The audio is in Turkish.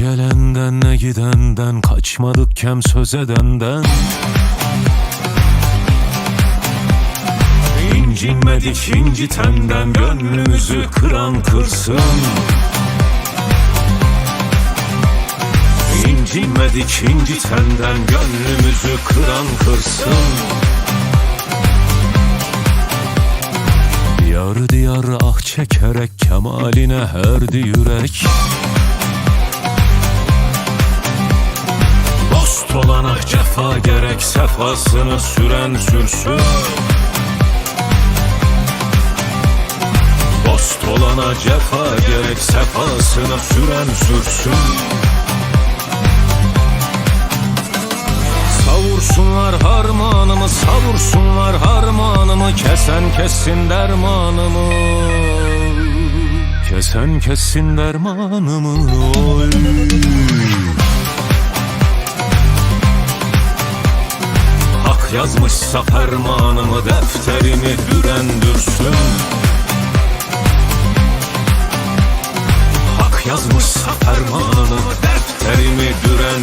gelenden ne gidenden Kaçmadık kem söz edenden İncinmedik incitenden Gönlümüzü kıran kırsın. İncinmedik incitenden Gönlümüzü kıran kırsın. Diyar diyar ah çekerek Kemaline herdi yürek Olana cefa gerek Sefasını süren sürsün. Dost olana cefa gerek Sefasını süren sürsün. Savursunlar harmanımı, savursunlar harmanımı Kesen kessin dermanımı. Kesen kessin dermanımı. Oy. Yazmışsa fermanımı defterimi bürendürsün Hak yazmışsa fermanımı defterimi düren